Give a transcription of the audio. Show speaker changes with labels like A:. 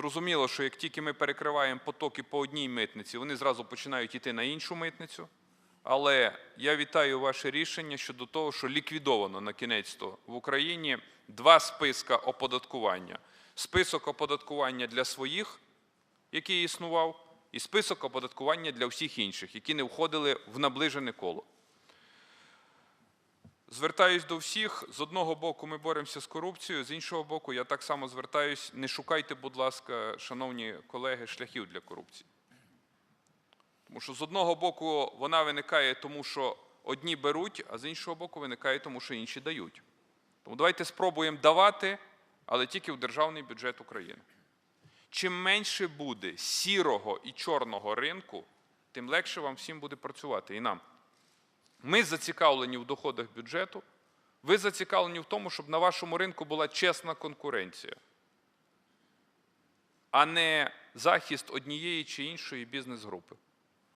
A: Зрозуміло, що як тільки ми перекриваємо потоки по одній митниці, вони зразу починають йти на іншу митницю. Але я вітаю ваше рішення щодо того, що ліквідовано на кінець то в Україні два списка оподаткування: список оподаткування для своїх, який існував, і список оподаткування для всіх інших, які не входили в наближене коло. Звертаюсь до всіх. З одного боку, ми боремося з корупцією, з іншого боку, я так само звертаюсь. Не шукайте, будь ласка, шановні колеги, шляхів для корупції. Тому що з одного боку вона виникає тому, що одні беруть, а з іншого боку виникає тому, що інші дають. Тому давайте спробуємо давати, але тільки в державний бюджет України. Чим менше буде сірого і чорного ринку, тим легше вам всім буде працювати і нам. Ми зацікавлені в доходах бюджету, ви зацікавлені в тому, щоб на вашому ринку була чесна конкуренція, а не захист однієї чи іншої бізнес-групи.